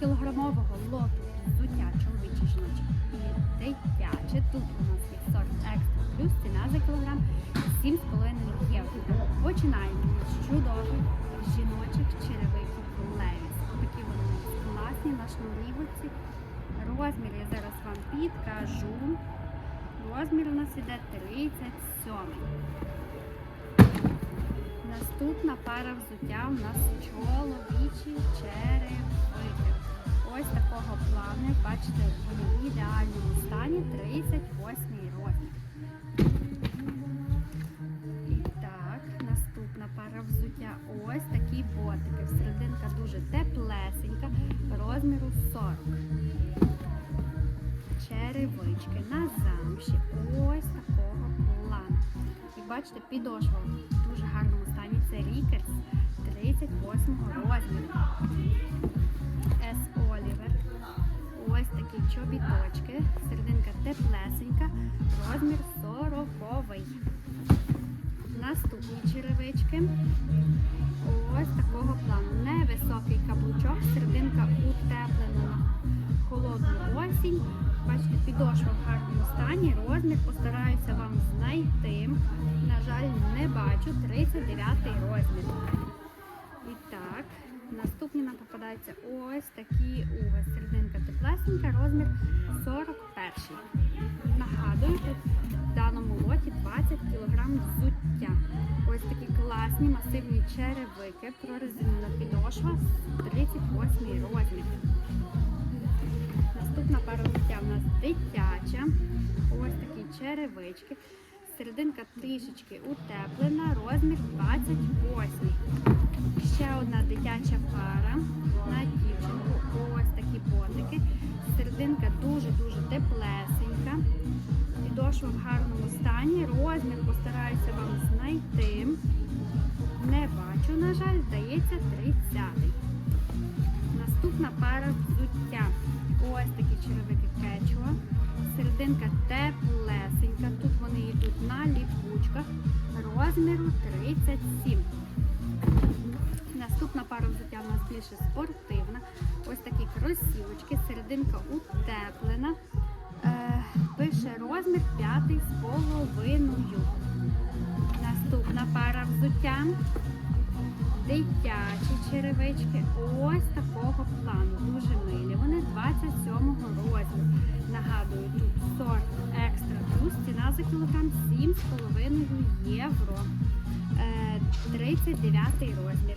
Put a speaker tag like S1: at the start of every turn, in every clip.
S1: кілограмового лоту взуття чоловіче жіноче і дитяче. Тут у нас є сорт екстра плюс ціна за кілограм 7,5 євро. Починаємо з чудових жіночих черевиків Левіс. Такі вони класні на шнурівці. Розмір я зараз вам підкажу. Розмір у нас іде 37. Наступна пара взуття у нас чоловічі черевики. Ось такого плану, бачите, вони в ідеальному стані 38 розмір. І так, наступна пара взуття. Ось такі ботики. Серединка дуже теплесенька, розміру 40. Черевички на замші. Ось такого плану. І бачите, підошва дуже. Це Рікерс 38 розміру. С. Олівер. Ось такі чобіточки. Серединка теплесенька, розмір 40. Наступні черевички. Ось такого плану. Невисокий каблучок, серединка утеплена на холодну осінь. Бачите, підошва в гарному стані. Розмір постараюся вам знайти. Бачу. 39 розмір. І так, наступні нам попадаються ось такі уги. Серединка теплесенька, розмір 41. Нагадую, тут в даному лоті 20 кг взуття. Ось такі класні масивні черевики, прорезинена підошва, 38 розмір. Наступна пара взуття в нас дитяча. Ось такі черевички. Серединка трішечки утеплена, розмір 28. Ще одна дитяча пара на дівчинку. Ось такі ботики. Серединка дуже-дуже теплесенька. Підошва в гарному стані. Розмір постараюся вам знайти. Не бачу, на жаль, здається, 30. Наступна пара взуття. Ось такі черевики кечуа. Серединка теплесенька. На ліпучках. Розміру 37. Наступна пара взуття у нас більше спортивна. Ось такі кросівочки. Серединка утеплена. Е, пише розмір 5 з половиною. Наступна пара взуття. Дитячі черевички. Ось такого плану. Дуже милі. Вони 27 розміру. Нагадую, тут сорт екстра плюс. Ціна за кілограм 7,5 євро. Е, 39 розмір.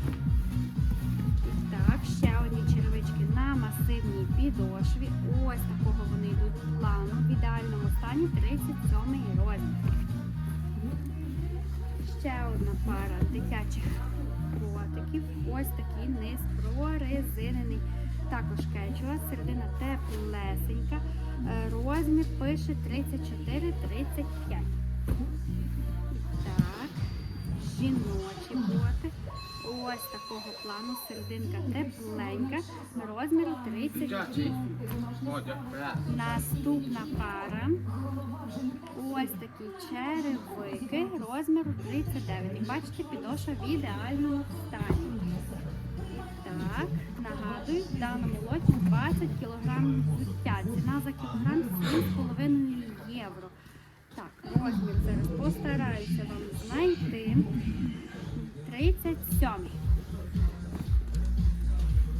S1: Так, ще одні черевички на масивній підошві. Ось такого вони йдуть плану. В ідеальному стані 37 розмір. Ще одна пара дитячих котиків. Ось такий низ прорезинений. Також кечуа, середина теплесенька. Е, Розмір пише 34-35. Жіночі боти. Ось такого плану, серединка тепленька, розміру 38. Наступна пара. Ось такі черевики розміру 39. І бачите, підошва в ідеальному стані. Так, нагадую, в даному лоті 20 кг взуття. Ціна за кілограм 7,5 євро. Так, розмір зараз постараюся вам знайти. 37.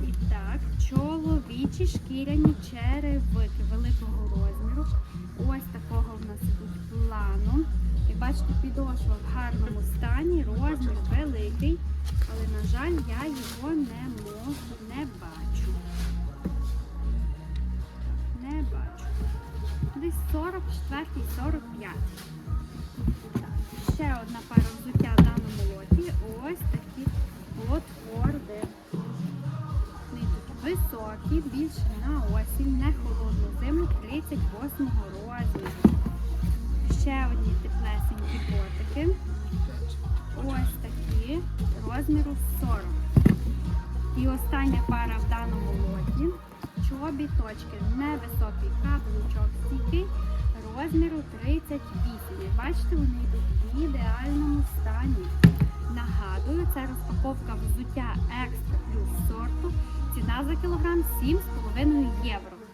S1: І так, чоловічі шкіряні черевики великого розміру. Ось такого в нас ідуть плану. І бачите, підошва в гарному стані, розмір великий, але, на жаль, я його не можу, не бачу. Не бачу. Десь 44-45. Ще одна пара високі, більше на осінь, не холодну зиму 38 розміру. Ще одні теплесенькі ботики. Ось такі розміру 40. І остання пара в даному лоті. Чобіточки, невисокий каблучок стійкий, розміру 38. Бачите, вони йдуть в ідеальному стані. Нагадую, це розпаковка взуття екстра плюс сорту. Ціна за кілограм 7,5 євро.